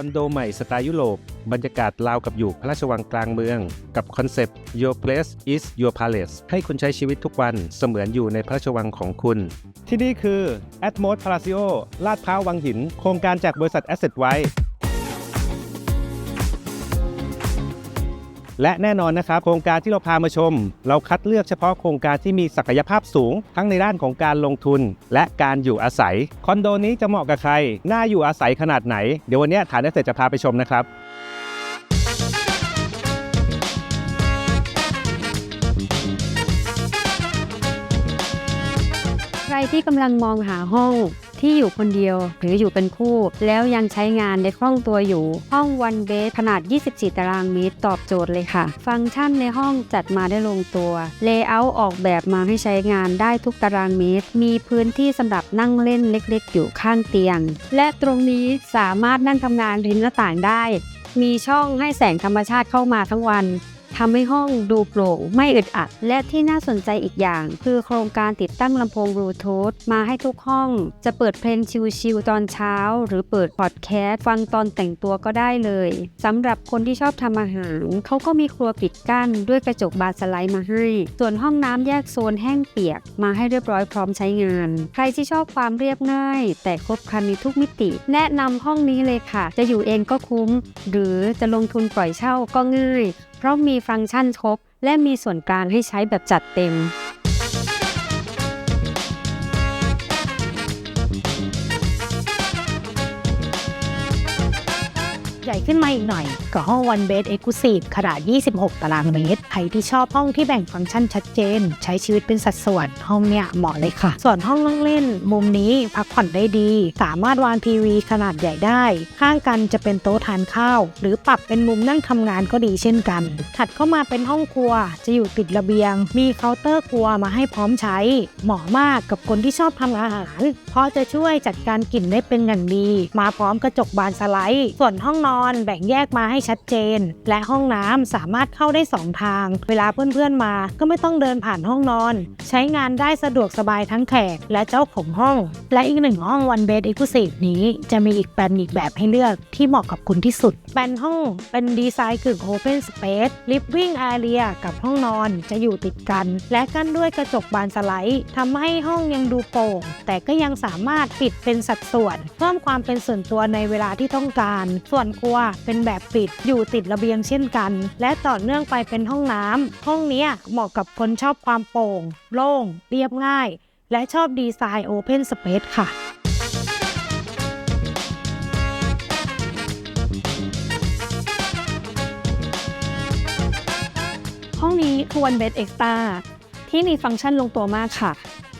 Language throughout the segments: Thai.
คอนโดใหม่สไตล์ยุโรปบรรยากาศราวกับอยู่พระราชวังกลางเมือง กับคอนเซปต์ Your place is your palace ให้คุณใช้ชีวิตทุกวันเสมือนอยู่ในพระราชวังของคุณ ที่นี่คือ Atmos Palacio ลาดพร้าววังหิน โครงการจากบริษัท Asset ไว้ และแน่นอนนะครับโครงการที่เราพามาชม เราคัดเลือกเฉพาะโครงการที่มีศักยภาพสูง ทั้งในด้านของการลงทุน และการอยู่อาศัย คอนโดนี้จะเหมาะกับใคร น่าอยู่อาศัยขนาดไหน เดี๋ยววันนี้ฐานเกษตรจะพาไปชมนะครับใครที่กำลังมองหาห้อง ที่อยู่คนเดียวหรืออยู่เป็นคู่ แล้วยังใช้งานได้คล่องตัวอยู่ ห้องวันเบสขนาด 24 ตารางเมตรตอบโจทย์เลยค่ะ ฟังก์ชันในห้องจัดมาได้ลงตัวเลเยอร์ออกแบบมาให้ใช้งานได้ทุกตารางเมตร มีพื้นที่สำหรับนั่งเล่นเล็กๆ อยู่ข้างเตียง และตรงนี้สามารถนั่งทำงานริมหน้าต่างได้ มีช่องให้แสงธรรมชาติเข้ามาทั้งวัน ทำให้ห้องดูโปร่งไม่อึดอัด และที่น่าสนใจอีกอย่าง คือโครงการติดตั้งลำโพงบลูทูธมาให้ทุกห้อง จะเปิดเพลงชิลๆตอนเช้า หรือเปิดพอดแคสต์ฟังตอนแต่งตัวก็ได้เลยสำหรับคนที่ชอบทำอาหารเขาก็มีครัวปิดกั้น ด้วยกระจกบานสไลด์มาให้ ส่วนห้องน้ำแยกโซนแห้งเปียก มาให้เรียบร้อยพร้อมใช้งาน ใครที่ชอบความเรียบง่าย แต่ครบครันในทุกมิติ แนะนำห้องนี้เลยค่ะ จะอยู่เองก็คุ้ม หรือจะลงทุนปล่อยเช่าก็ง่าย เพราะมีฟังก์ชันครบ และมีส่วนกลางให้ใช้แบบจัดเต็ม ใหญ่ขึ้นมาอีกหน่อยกับห้อง One Bed Exclusive ขนาด 26 ตารางเมตร ใครที่ชอบห้องที่แบ่งฟังก์ชันชัดเจน ใช้ชีวิตเป็นสัดส่วนห้องเนี่ยเหมาะเลยค่ะ ส่วนห้องนั่งเล่น มุมนี้พักผ่อนได้ดี สามารถวางทีวีขนาดใหญ่ได้ ข้างกันจะเป็นโต๊ะทานข้าว หรือปรับเป็นมุมนั่งทำงานก็ดีเช่นกัน ถัดเข้ามาเป็นห้องครัว จะอยู่ติดระเบียง มีเคาน์เตอร์ครัวมาให้พร้อมใช้ เหมาะมากกับคนที่ชอบทำอาหาร เพราะจะช่วยจัดการกลิ่นได้เป็นอย่างดี มาพร้อมกระจกบานสไลด์ ส่วนห้องนอนแบ่งแยกมาให้ชัดเจน และห้องน้ำสามารถเข้าได้ 2 ทาง เวลาเพื่อนๆมาก็ไม่ต้องเดินผ่านห้องนอน ใช้งานได้สะดวกสบายทั้งแขกและเจ้าของห้อง และอีกหนึ่งห้อง One Bed Exclusive นี้จะมีอีกแปลนอีกแบบให้เลือกที่เหมาะกับคุณที่สุด แปลนห้องเป็นดีไซน์กึ่ง Open Space Living Area กับห้องนอนจะอยู่ติดกัน และกั้นด้วยกระจกบานสไลด์ทำให้ห้องยังดูโปร่งแต่ก็ยังสามารถปิดเป็นสัดส่วน เพิ่มความเป็นส่วนตัวในเวลาที่ต้องการ ส่วนครัว เป็นแบบปิด อยู่ติดระเบียงเช่นกัน และต่อเนื่องไปเป็นห้องน้ำห้องนี้เหมาะกับคนชอบความโปร่ง โล่ง เรียบง่าย และชอบดีไซน์ Open Space ค่ะห้องนี้คือ One Bed Extra ที่มีฟังก์ชันลงตัวมากค่ะ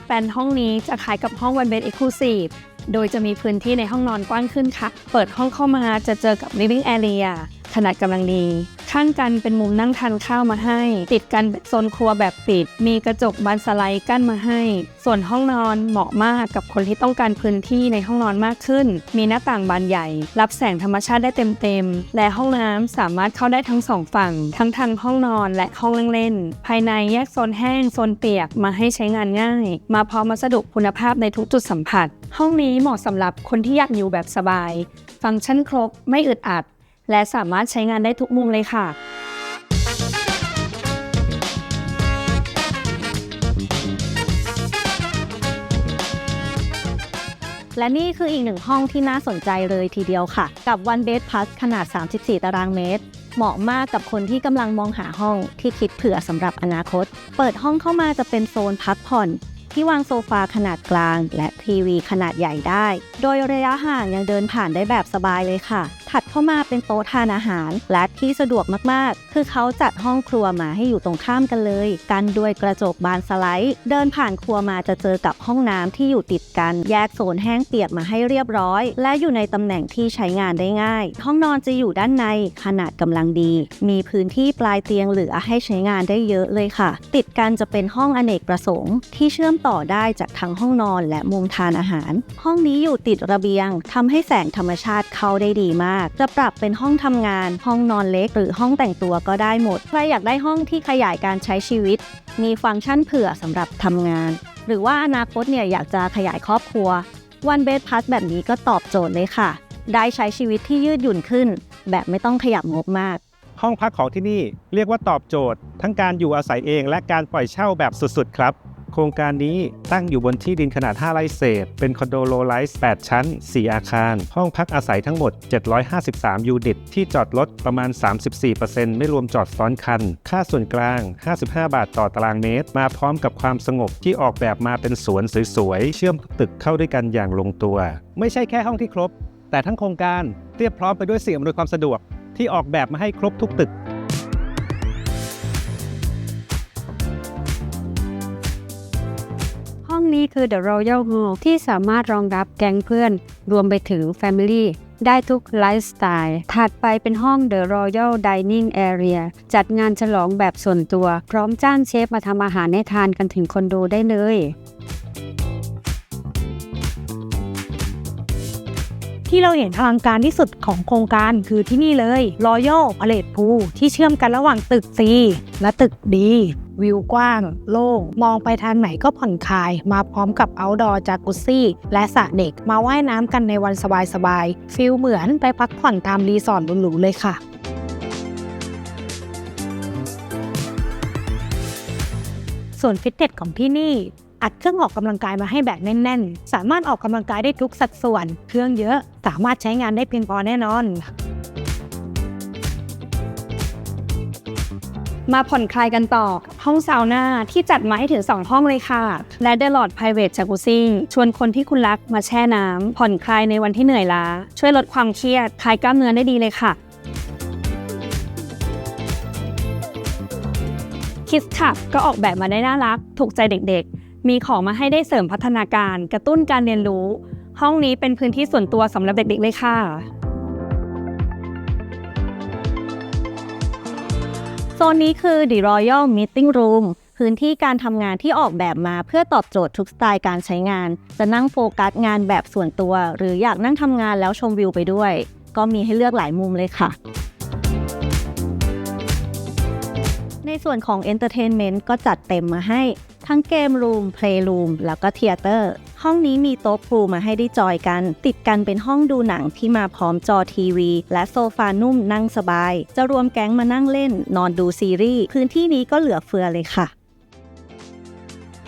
แปลนห้องนี้จะคล้ายกับห้อง One Bed Exclusive โดยจะมีพื้นที่ในห้องนอนกว้างขึ้นค่ะ เปิดห้องเข้ามาจะเจอกับ Living Area ขนาดกำลังดี ข้างกันเป็นมุมนั่งทานข้าวมาให้ ติดกันเป็นโซนครัวแบบปิด มีกระจกบานสไลด์กั้นมาให้ ส่วนห้องนอนเหมาะมากกับคนที่ต้องการพื้นที่ในห้องนอนมากขึ้น มีหน้าต่างบานใหญ่ รับแสงธรรมชาติได้เต็มๆ และห้องน้ำสามารถเข้าได้ทั้งสองฝั่ง ทั้งทางห้องนอนและห้องเล่นภายในแยกโซนแห้งโซนเปียกมาให้ใช้งานง่าย มาพร้อมวัสดุคุณภาพในทุกจุดสัมผัส ห้องนี้เหมาะสำหรับคนที่อยากอยู่แบบสบาย ฟังก์ชันครบไม่อึดอัด และสามารถใช้งานได้ทุกมุมเลยค่ะและนี่คืออีกหนึ่งห้องที่น่าสนใจเลยทีเดียวค่ะ กับ One Bed Plus ขนาด 34 ตารางเมตร เหมาะมากกับคนที่กำลังมองหาห้องที่คิดเผื่อสำหรับอนาคต เปิดห้องเข้ามาจะเป็นโซนพักผ่อน ที่วางโซฟาขนาดกลาง และทีวีขนาดใหญ่ได้ โดยระยะห่างยังเดินผ่านได้แบบสบายเลยค่ะ ถัดเข้ามาเป็นโต๊ะทานอาหาร และที่สะดวกมากๆ คือเขาจัดห้องครัวมาให้อยู่ตรงข้ามกันเลย กันด้วยกระจกบานสไลด์ เดินผ่านครัวมาจะเจอกับห้องน้ำที่อยู่ติดกัน แยกโซนแห้งเปียกมาให้เรียบร้อย และอยู่ในตำแหน่งที่ใช้งานได้ง่าย ห้องนอนจะอยู่ด้านในขนาดกำลังดี มีพื้นที่ปลายเตียงเหลือให้ใช้งานได้เยอะเลยค่ะ ติดกันจะเป็นห้องอเนกประสงค์ ที่เชื่อมต่อได้จากทั้งห้องนอนและมุมทานอาหาร ห้องนี้อยู่ติดระเบียงทำให้แสงธรรมชาติเข้าได้ดีมากจะปรับเป็นห้องทำงาน ห้องนอนเล็ก หรือห้องแต่งตัวก็ได้หมด ใครอยากได้ห้องที่ขยายการใช้ชีวิต มีฟังก์ชันเผื่อสำหรับทำงาน หรือว่าอนาคตเนี่ยอยากจะขยายครอบครัว One Bed Plus แบบนี้ก็ตอบโจทย์เลยค่ะ ได้ใช้ชีวิตที่ยืดหยุ่นขึ้น แบบไม่ต้องขยับงบมาก ห้องพักของที่นี่เรียกว่าตอบโจทย์ ทั้งการอยู่อาศัยเองและการปล่อยเช่าแบบสุดๆ ครับ โครงการนี้ตั้งอยู่บนที่ดินขนาด 5 ไร่เศษ เป็นคอนโดโลไลซ์8 ชั้น 4 อาคาร ห้องพักอาศัยทั้งหมด 753 ยูนิต ที่จอดรถประมาณ 34%ไม่รวมจอดซ้อนคัน ค่าส่วนกลาง 55 บาทต่อตารางเมตร มาพร้อมกับความสงบที่ออกแบบมาเป็นสวนสวยๆ เชื่อมตึกเข้าด้วยกันอย่างลงตัว ไม่ใช่แค่ห้องที่ครบ แต่ทั้งโครงการเตรียบพร้อมไปด้วยสิ่งอำนวยความสะดวกที่ออกแบบมาให้ครบทุกตึก นี้คือ The Royal Hall ที่สามารถรองรับแก๊งเพื่อน รวมไปถึง Family ได้ทุกไลฟ์สไตล์ ถัดไปเป็นห้อง The Royal Dining Area จัดงานฉลองแบบส่วนตัว พร้อมจ้างเชฟมาทำอาหารให้ทานกันถึงคอนโดได้เลย ที่เราเห็นอลังการที่สุดของโครงการคือที่นี่เลย Royal Palace Pool ที่เชื่อมกันระหว่างตึก C และตึก D วิวกว้าง โล่ง มองไปทางไหนก็ผ่อนคลาย มาพร้อมกับ outdoor jacuzzi และสระเด็ก มาว่ายน้ำกันในวันสบายๆฟิลเหมือนไปพักผ่อนตามรีสอร์ทหรูๆเลยค่ะส่วนฟิตเนสของที่นี่ อัดเครื่องออกกำลังกายมาให้แบบแน่น ๆ สามารถออกกำลังกายได้ทุกสัดส่วน เครื่องเยอะ สามารถใช้งานได้เพียงพอแน่นอน มาผ่อนคลายกันต่อ ห้องซาวน่าที่จัดมาให้ถึง 2 ห้องเลยค่ะ และ The Lord Private Jacuzzi ชวนคนที่คุณรักมาแช่น้ำผ่อนคลายในวันที่เหนื่อยล้า ช่วยลดความเครียด คลายกล้ามเนื้อได้ดีเลยค่ะคิสคับก็ออกแบบมาได้น่ารัก ถูกใจเด็ก มีของมาให้ได้เสริมพัฒนาการ กระตุ้นการเรียนรู้ ห้องนี้เป็นพื้นที่ส่วนตัวสำหรับเด็กๆเลยค่ะ โซนนี้คือ The Royal Meeting Room พื้นที่การทำงานที่ออกแบบมาเพื่อตอบโจทย์ทุกสไตล์การใช้งาน จะนั่งโฟกัสงานแบบส่วนตัว หรืออยากนั่งทำงานแล้วชมวิวไปด้วย ก็มีให้เลือกหลายมุมเลยค่ะ ในส่วนของ Entertainment ก็จัดเต็มมาให้ ทั้งเกมรูม เพลย์รูม แล้วก็เทเตอร์ ห้องนี้มีโต๊ะพูมาให้ได้จอยกัน ติดกันเป็นห้องดูหนังที่มาพร้อมจอทีวี และโซฟานุ่มนั่งสบาย จะรวมแก๊งมานั่งเล่น นอนดูซีรีส์ พื้นที่นี้ก็เหลือเฟือเลยค่ะ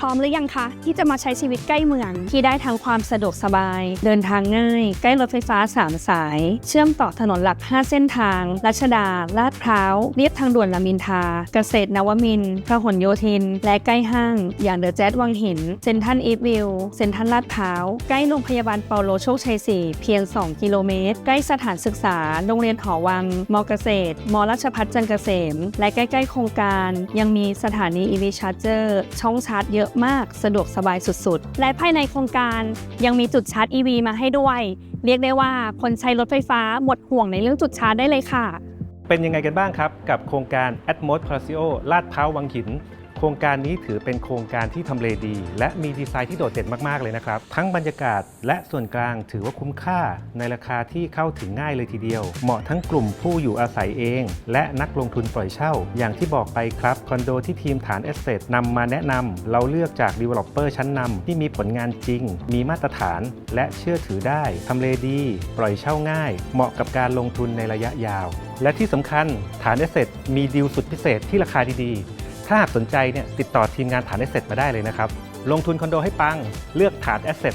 พร้อมหรือยังคะ ที่จะมาใช้ชีวิตใกล้เมือง ที่ได้ทั้งความสะดวกสบาย เดินทางง่าย ใกล้รถไฟฟ้า 3 สาย เชื่อมต่อถนนหลัก 5 เส้นทาง รัชดา ลาดพร้าวเรียบทางด่วนรามินทา เกษตรนวมินทร์พหลโยธิน และใกล้ห้าง อย่างเดอะแจ๊ดวังหิน เซ็นทรัลอีทวิว เซ็นทรัลลาดพร้าว ใกล้โรงพยาบาลเปาโลโชคชัย 4 เพียง 2 กิโลเมตร ใกล้สถานศึกษา โรงเรียนหอวัง มอเกษตรมราชพัฒจันเกษม และใกล้ๆโครงการ ยังมีสถานี EV Charger ช่องชาร์จเยอะมาก สะดวกสบายสุดๆ และภายในโครงการยังมีจุดชาร์จ EV มาให้ด้วย เรียกได้ว่าคนใช้รถไฟฟ้าหมดห่วงในเรื่องจุดชาร์จได้เลยค่ะ เป็นยังไงกันบ้างครับ กับโครงการ Atmos Palacio ลาดพร้าววังหิน โครงการนี้ถือเป็นโครงการที่ทำเลดี และมีดีไซน์ที่โดดเด่นมากๆเลยนะครับ ทั้งบรรยากาศและส่วนกลางถือว่าคุ้มค่าในราคาที่เข้าถึงง่ายเลยทีเดียว เหมาะทั้งกลุ่มผู้อยู่อาศัยเอง และนักลงทุนปล่อยเช่า อย่างที่บอกไปครับคอนโดที่ทีมฐานเอสเ e นำมาแนะนำเราเลือกจาก Developer ชั้นนำที่มีผลงานจริง มีมาตรฐาน และเชื่อถือได้ทำเลดี ปล่อยเช่าง่าย เหมาะกับการลงทุนในระยะยาว และที่สำคัญฐานเอสเ e มีดีลสุดพิเศษที่ราคาดีๆ ถ้าหากสนใจเนี่ยติดต่อทีมงานฐานแอสเซทมาได้เลยนะครับ ลงทุนคอนโดให้ปัง เลือกฐานแอสเซท